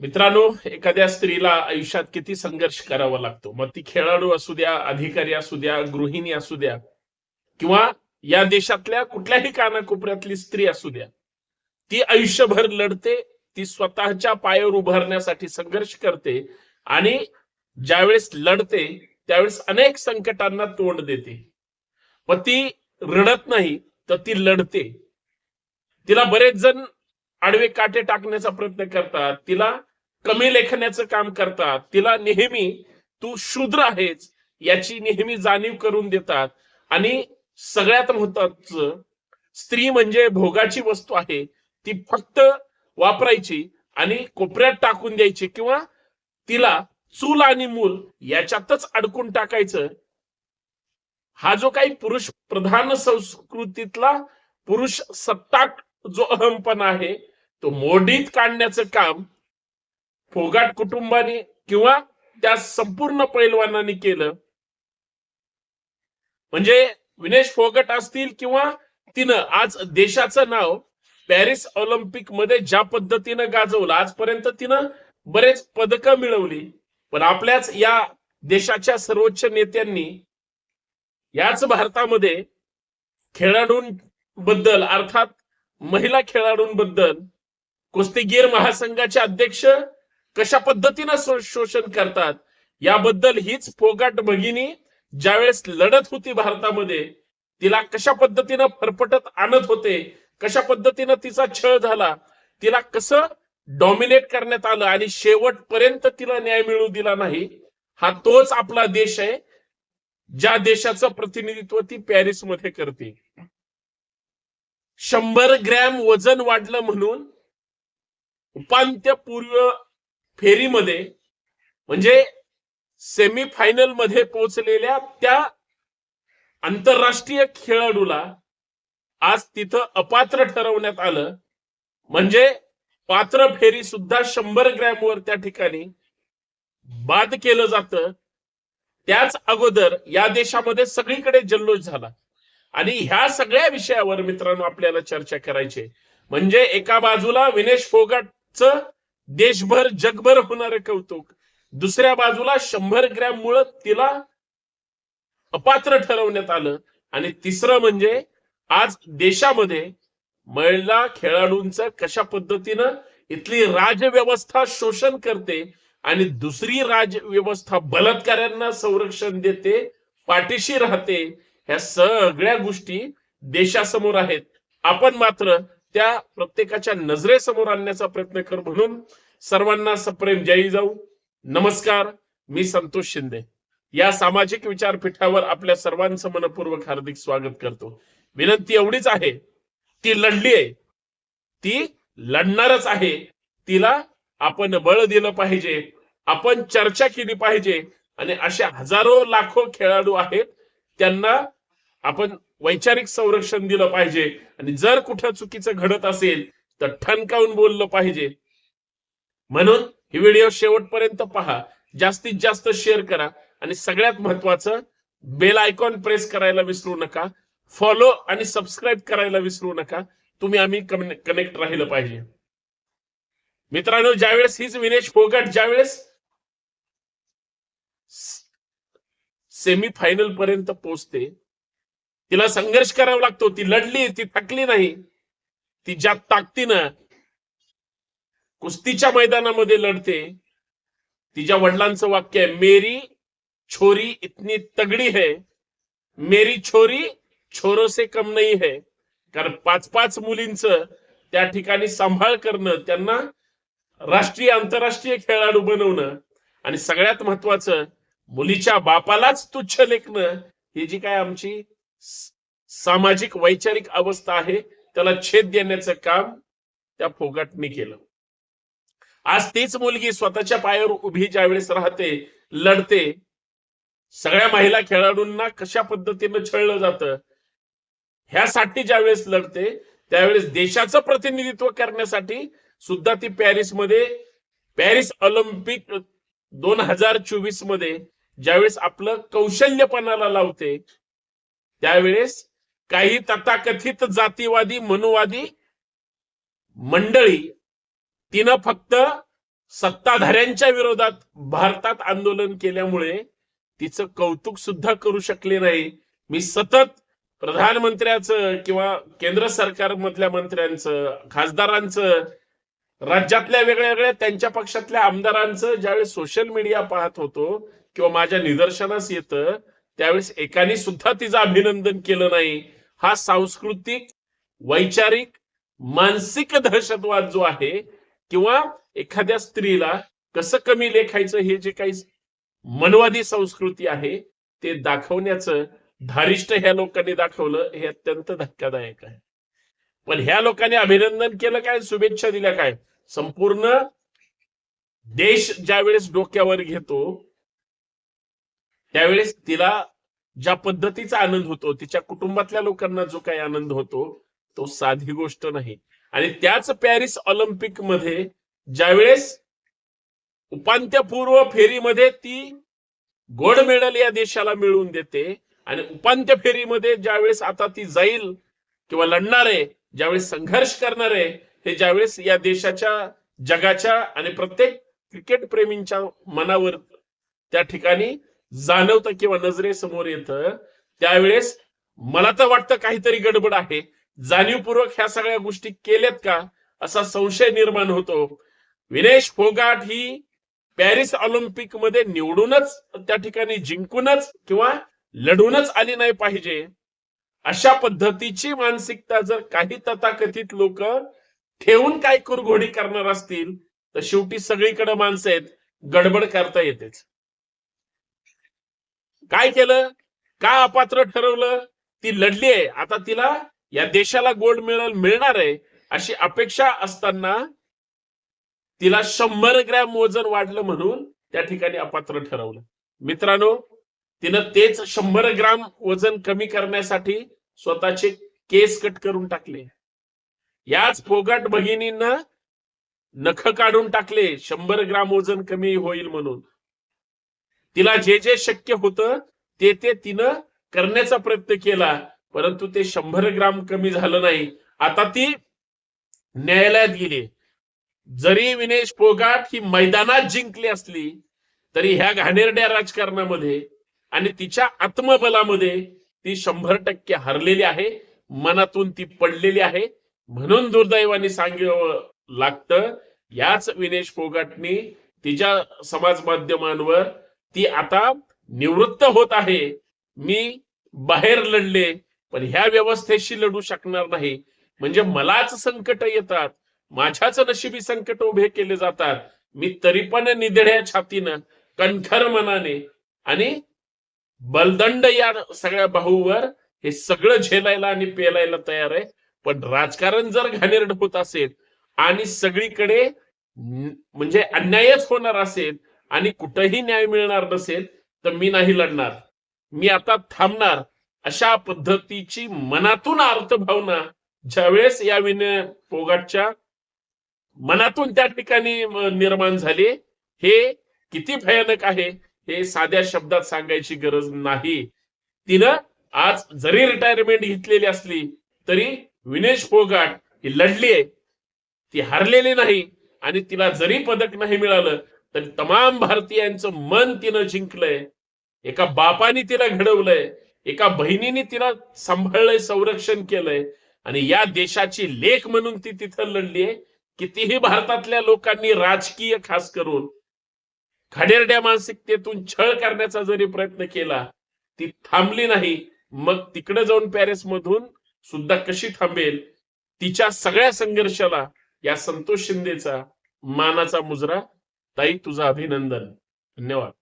मित्रांनो एखाद्या स्त्रीला आयुष्यात किती संघर्ष करावा लागतो? मग ती खेळाडू असू द्या अधिकारी असू द्या गृहिणी असू द्या किंवा या देशातल्या कुठल्याही कानाकोपऱ्यातली स्त्री असू द्या ती आयुष्यभर लढते ती स्वतःच्या पायावर उभारण्यासाठी संघर्ष करते आणि ज्यावेळेस लढते त्यावेळेस अनेक संकटांना तोंड देते. मग ती रडत नाही तर ती लढते. तिला बरेच जण आडवे काटे टाकण्याचा प्रयत्न करतात. तिला कमी लेखण्याचं काम करतात. तिला नेहमी तू शूद्र आहेस याची नेहमी जाणीव करून देतात. आणि सगळ्यात महत्वाचं स्त्री म्हणजे भोगाची वस्तू आहे. ती फक्त वापरायची आणि कोपऱ्यात टाकून द्यायची किंवा तिला चूल आणि मूल याच्यातच अडकून टाकायचं. हा जो काही पुरुष प्रधान संस्कृतीतला पुरुष सत्ताक जो अहमपणा आहे तो मोडीत काढण्याचं काम फोगाट कुटुंबाने किंवा त्या संपूर्ण पैलवानांनी केलं. म्हणजे विनेश फोगट असतील किंवा तिनं आज देशाचं नाव पॅरिस ऑलिम्पिकमध्ये ज्या पद्धतीनं गाजवलं आजपर्यंत तिनं बरेच पदकं मिळवली. पण आपल्याच या देशाच्या सर्वोच्च नेत्यांनी याच भारतामध्ये खेळाडूंबद्दल अर्थात महिला खेळाडूंबद्दल कुस्तीगीर महासंघाचे अध्यक्ष कशा पद्धतीनं शो- शोषण करतात? याबद्दल हीच फोगाट भगिनी ज्यावेळेस लढत होती भारतामध्ये तिला कशा पद्धतीनं फरफटत आणत होते कशा पद्धतीनं तिचा छळ झाला तिला कसं डॉमिनेट करण्यात आलं आणि शेवटपर्यंत तिला न्याय मिळू दिला नाही हा तोच आपला देश आहे ज्या देशाचं प्रतिनिधित्व ती पॅरिसमध्ये करते. शंभर ग्रॅम वजन वाढलं म्हणून उपांत्यपूर्व फेरीमध्ये म्हणजे सेमीफायनलमध्ये पोहोचलेल्या त्या आंतरराष्ट्रीय खेळाडूला आज तिथं अपात्र ठरवण्यात आलं. म्हणजे पात्र फेरी सुद्धा शंभर ग्रॅम वर त्या ठिकाणी बाद केलं जातं. त्याच अगोदर या देशामध्ये सगळीकडे जल्लोष झाला. आणि ह्या सगळ्या विषयावर मित्रांनो आपल्याला चर्चा करायची म्हणजे एका बाजूला विनेश फोगाटचं देशभर जगभर होणार कौतुक. दुसऱ्या बाजूला शंभर ग्रॅम मुळे तिला अपात्र ठरवण्यात आलं. आणि तिसरं म्हणजे आज देशामध्ये महिला खेळाडूंचं कशा पद्धतीनं इथली राजव्यवस्था शोषण करते आणि दुसरी राजव्यवस्था बलात्कार्यांना संरक्षण देते पाठीशी राहते ह्या सगळ्या गोष्टी देशासमोर आहेत. आपण मात्र त्या प्रत्येकाच्या नजरेसमोर आणण्याचा प्रयत्न कर म्हणून सर्वांना सप्रेम जय जाऊ. नमस्कार मी संतोष शिंदे. या सामाजिक विचारपीठावर आपल्या सर्वांचं मनपूर्वक हार्दिक स्वागत करतो. विनंती एवढीच आहे ती लढली आहे. ती लढणारच आहे. तिला आपण बळ दिलं पाहिजे आपण चर्चा केली पाहिजे आणि अशा हजारो लाखो खेळाडू आहेत त्यांना आपण वैचारिक संरक्षण दिलं पाहिजे. आणि जर कुठं चुकीचं घडत असेल तर ठणकावून बोललं पाहिजे. म्हणून ही व्हिडिओ शेवटपर्यंत पहा. जास्तीत जास्त शेअर करा. आणि सगळ्यात महत्वाचं बेल आयकॉन प्रेस करायला विसरू नका. फॉलो आणि सबस्क्राईब करायला विसरू नका. तुम्ही आम्ही कनेक्ट राहिलं पाहिजे. मित्रांनो ज्यावेळेस हीच विनेश फोगट ज्यावेळेस सेमी फायनल पर्यंत पोहोचते तिला संघर्ष करावा लागतो. ती लढली ती थकली नाही. ती ज्या ताकदीनं कुस्तीच्या मैदानामध्ये लढते तिच्या वडिलांचं वाक्य आहे मेरी छोरी इतनी तगडी है मेरी छोरी छोरो से कम नाही है. कारण पाच पाच मुलींचं त्या ठिकाणी सांभाळ करणं त्यांना राष्ट्रीय आंतरराष्ट्रीय खेळाडू बनवणं आणि सगळ्यात महत्वाचं मुलीच्या बापालाच तुच्छ लेखणं ही जी काय आमची सामाजिक वैचारिक अवस्था आहे त्याला छेद देण्याचं काम त्या फोगाटने केलं. आज तीच मुलगी स्वतःच्या पायावर उभी ज्यावेळेस राहते लढते सगळ्या महिला खेळाडूंना कशा पद्धतीनं छळलं जातं ह्यासाठी ज्यावेळेस लढते त्यावेळेस देशाचं प्रतिनिधित्व करण्यासाठी सुद्धा ती पॅरिसमध्ये पॅरिस ऑलिम्पिक दोन हजार चोवीसमध्ये ज्यावेळेस आपलं कौशल्यपणाला लावते त्यावेळेस काही तथाकथित जातीवादी मनुवादी मंडळी तिनं फक्त सत्ताधाऱ्यांच्या विरोधात भारतात आंदोलन केल्यामुळे तिचं कौतुक सुद्धा करू शकले नाही. मी सतत प्रधानमंत्र्याचं किंवा केंद्र सरकारमधल्या मंत्र्यांचं खासदारांचं राज्यातल्या वेगळ्या वेगळ्या त्यांच्या पक्षातल्या आमदारांचं ज्यावेळेस सोशल मीडिया पाहत होतो किंवा माझ्या निदर्शनास येतं त्यावेळेस एकाने सुद्धा तिचं अभिनंदन केलं नाही. हा सांस्कृतिक वैचारिक मानसिक दहशतवाद जो आहे किंवा एखाद्या स्त्रीला कसं कमी लेखायचं हे जे काही मनवादी संस्कृती आहे ते दाखवण्याचं धारिष्ट ह्या लोकांनी दाखवलं हे अत्यंत धक्कादायक आहे. पण ह्या लोकांनी अभिनंदन केलं काय शुभेच्छा दिल्या काय? संपूर्ण देश ज्यावेळेस डोक्यावर घेतो त्यावेळेस तिला ज्या पद्धतीचा आनंद होतो तिच्या कुटुंबातल्या लोकांना जो काही आनंद होतो तो साधी गोष्ट नाही. आणि त्याच पॅरिस ऑलिम्पिकमध्ये ज्यावेळेस उपांत्यपूर्व फेरीमध्ये ती गोल्ड मेडल या देशाला मिळवून देते आणि उपांत्य फेरीमध्ये ज्यावेळेस आता ती जाईल किंवा लढणार आहे ज्यावेळेस संघर्ष करणार आहे हे ज्यावेळेस या देशाच्या जगाच्या आणि प्रत्येक क्रिकेट प्रेमींच्या मनावर त्या ठिकाणी जाणवतं किंवा नजरेसमोर येतं त्यावेळेस मला तर वाटतं काहीतरी गडबड आहे. जाणीवपूर्वक ह्या सगळ्या गोष्टी केल्यात का? असा संशय निर्माण होतो. विनेश फोगाट ही पॅरिस ऑलिम्पिकमध्ये निवडूनच त्या ठिकाणी जिंकूनच किंवा लढूनच आली नाही पाहिजे. अशा पद्धतीची मानसिकता जर काही तथाकथित लोक ठेवून काय कुरघोडी करणार असतील तर शेवटी सगळीकडे माणसं आहेत. गडबड करता येतेच. काय केलं? का अपात्र ठरवलं? ती लढली आहे. आता तिला या देशाला गोल्ड मेडल मिळणार आहे अशी अपेक्षा असताना तिला शंभर ग्रॅम वजन वाढलं म्हणून त्या ठिकाणी अपात्र ठरवलं. मित्रांनो तिनं तेच शंभर ग्राम वजन कमी करण्यासाठी स्वतःचे केस कट करून टाकले. याच फोगाट भगिनींना नख काढून टाकले. शंभर ग्राम वजन कमी होईल म्हणून. तिला जे जे शक्य होतं ते ते तिनं करण्याचा प्रयत्न केला. परंतु ते शंभर ग्राम कमी झालं नाही. आता ती न्यायालयात गेली. जरी विनेश फोगाट ही मैदानात जिंकली असली तरी ह्या घाणेरड्या राजकारणामध्ये आणि तिच्या आत्मबलामध्ये ती शंभर टक्के हरलेली आहे. मनातून ती पडलेली आहे. म्हणून दुर्दैवाने सांगावं लागतं याच विनेश फोगाटनी तिच्या समाज माध्यमांवर ती आता निवृत्त होत आहे. मी बाहेर लढले पण ह्या व्यवस्थेशी लढू शकणार नाही. म्हणजे मलाच संकट येतात माझ्याच नशिबी संकट उभे केले जातात. मी तरी पण निधड्या छातीनं कणखर मनाने आणि बलदंड या सगळ्या भाऊवर हे सगळं झेलायला आणि पेलायला तयार आहे. पण राजकारण जर घाणेरड होत असेल आणि सगळीकडे म्हणजे अन्यायच होणार असेल आणि कुठंही न्याय मिळणार नसेल तर मी नाही लढणार. मी आता थांबणार. अशा पद्धतीची मनातून अर्थभावना ज्यावेळेस या विनय पोगाटच्या मनातून त्या ठिकाणी निर्माण झाली हे किती भयानक आहे हे साध्या शब्दात सांगायची गरज नाही. तिनं आज जरी रिटायरमेंट घेतलेली असली तरी विनेश फोगाट ही लढली आहे ती हरलेली नाही आणि तिला जरी पदक नाही मिळालं तरी तमाम भारतीयांचं मन तिनं जिंकलंय. एका बापाने तिला घडवलंय. एका बहिणीने तिला सांभाळलंय संरक्षण केलंय. आणि या देशाची लेख म्हणून ती तिथं लढली आहे कितीही भारतातल्या लोकांनी राजकीय खास करून खडेरड्या मानसिकतेतून छळ करण्याचा जरी प्रयत्न केला ती थांबली नाही. मग तिकडे जाऊन पॅरिस मधून सुद्धा कशी थांबेल? तिच्या सगळ्या संघर्षाला या संतोष शिंदेचा मानाचा मुजरा ताई तुझं अभिनंदन. धन्यवाद.